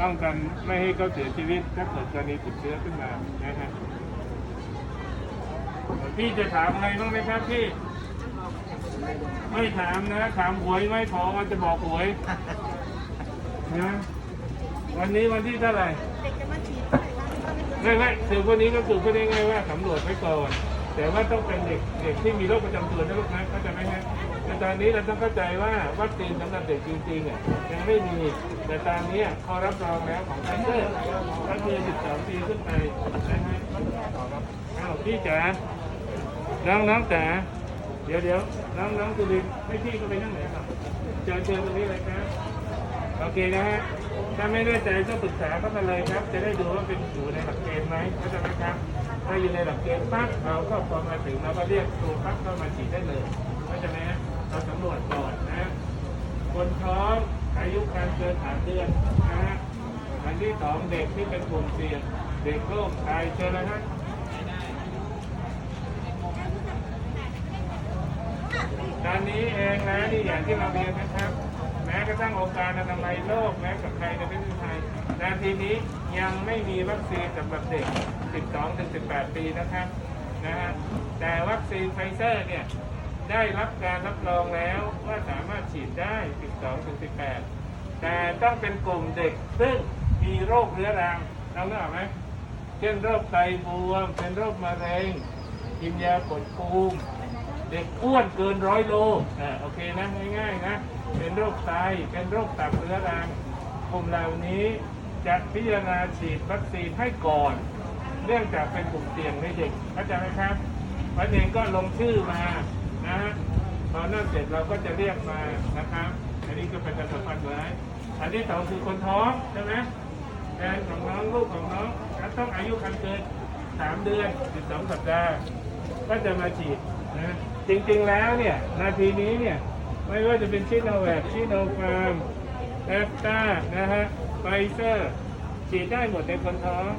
ป้องกันไม่ให้เขาเสียชีวิตถ้าเกิดกรณีติดเชื้อขึ้นมานะฮะพี่จะถามอะไรบ้างไหมครับพี่ ไม่ถามนะ ถามหวยไม่พอมันจะบอกหวยนะวันนี้วันที่เท่าไหร่เด็กจะมาฉีดเท่าไหร่ไม่ไม่สืบวันนี้ก็สืบก็ได้ไงว่าสำรวจไว้ก่อน แต่ว่าต้องเป็นเด็กเด็กที่มีโรคประจำตัวนะลูกนะเข้าใจไหมฮะแต่ตอนนี้เราต้องเข้าใจว่าวัคซีนสำหรับเด็กจริงๆอะยังไม่มีแต่ตอนนี้เขารับรองแล้วของไฟเซอร์ก็คือ12 ปีขึ้นไปนะฮะอ้าวพี่จ๋าน้องน้องจ๋าเดี๋ยวเดี๋ยวน้องน้องสุรินให้พี่ก็ไปนั่งไหนครับเชิญเชิญตรงนี้เลยครับโอเคนะฮะถ้าไม่แน่ใจก็ปรึกษาเข้ามาเลยครับ จะได้ดูว่าเป็นอยู่ในหลักเกณฑ์ไหมเข้าใจไหมครับ ถ้าอยู่ในหลักเกณฑ์ปั๊บเราก็พอมาถึงเราก็เรียกตัวปั๊บเข้ามาฉีดได้เลยเข้าใจไหมฮะเราสำรวจก่อนนะ คนท้องอายุการเกินสามเดือนนะฮะอันที่สองเด็กที่เป็นกลุ่มเสี่ยงเด็กโรคไตเชิญนะฮะตอนนี้เองนะนี่อย่างที่เราเรียนนะครับ แม้กระทั่งองค์การอนามัยโลกแม้กับใครในประเทศไทย นาทีนี้ยังไม่มีวัคซีนสำหรับเด็ก 12ถึง18 ปีนะครับนะฮะแต่วัคซีนไฟเซอร์เนี่ยได้รับการรับรองแล้วว่าสามารถฉีดได้ 12ถึง18 แต่ต้องเป็นกลุ่มเด็กซึ่งมีโรคเรื้อรังเราเลือกไหมเช่นโรคไตบวม เป็นโรคมะเร็งกินยากดภูมิเด็กอ้วนเกินร้อยโลอ่าโอเคนะง่ายๆนะ เป็นโรคไต เป็นโรคตับเรื้อรังกลุ่มเหล่านี้ จะพิจารณาฉีดวัคซีนให้ก่อน เนื่องจากเป็นกลุ่มเสี่ยงในเด็กเข้าใจไหมครับวันเองก็ลงชื่อมานะฮะพอนั่นเสร็จเราก็จะเรียกมานะครับ อันนี้ก็เป็นการสัมพันธ์ไว้อันที่สองคือคนท้องใช่ไหมแฟนของน้องลูกของน้องต้องอายุคันเกินสามเดือนสิบสองสัปดาห์ ก็จะมาฉีดนะจริงๆแล้วเนี่ยนาทีนี้เนี่ยไม่ว่าจะเป็นชิโนแวคชิโนฟาร์ม แอฟตานะฮะไฟเซอร์ฉีดได้หมดในคนท้อง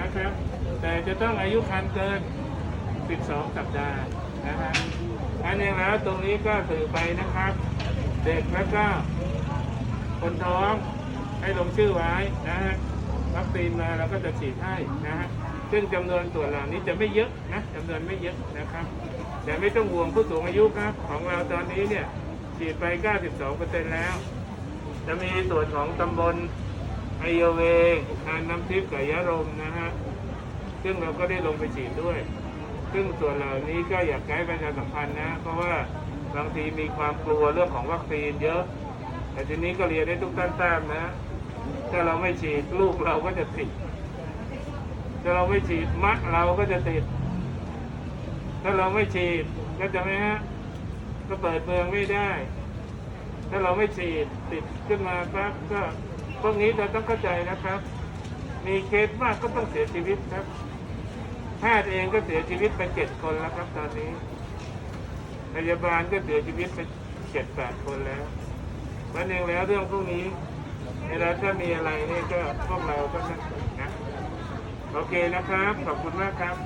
นะครับ แต่จะต้องอายุคันเกิน 12 สัปดาห์นะฮะอันนี้แล้วตรงนี้ก็สื่อไปนะครับ เด็กแล้วก็คนท้องให้ลงชื่อไว้นะฮะวัคซีนมาเราก็จะฉีดให้นะฮะซึ่งจำนวนส่วนเหล่านี้จะไม่เยอะนะจำนวนไม่เยอะนะครับ แต่ไม่ต้องห่วงผู้สูงอายุครับ ของเราตอนนี้เนี่ยฉีดไป 92%แล้ว จะมีส่วนของตำบลไอโยเวงทานน้ำทิพย์กับยะรมนะฮะ ซึ่งเราก็ได้ลงไปฉีดด้วย ซึ่งส่วนเหล่านี้ก็อยากให้ประชาสัมพันธ์นะ เพราะว่าบางทีมีความกลัวเรื่องของวัคซีนเยอะ แต่ทีนี้ก็เรียนได้ทุกท่านทราบนะ ถ้าเราไม่ฉีดลูกเราก็จะติด ถ้าเราไม่ฉีดมะเราก็จะติด ถ้าเราไม่ฉีดก็จะไหมฮะ ก็เปิดเมืองไม่ได้ ถ้าเราไม่ฉีดติดขึ้นมาปั๊บก็พวกนี้เราต้องเข้าใจนะครับ มีเคสมากก็ต้องเสียชีวิตครับแพทย์เองก็เสียชีวิตไปเจ็ดคนแล้วครับตอนนี้ พยาบาลก็เสียชีวิตไปเจ็ดแปดคนแล้ววันเองแล้วเรื่องพวกนี้เวลาถ้ามีอะไรนี่ก็พวกเราก็ต้องนะโอเคนะครับ ขอบคุณมากครับ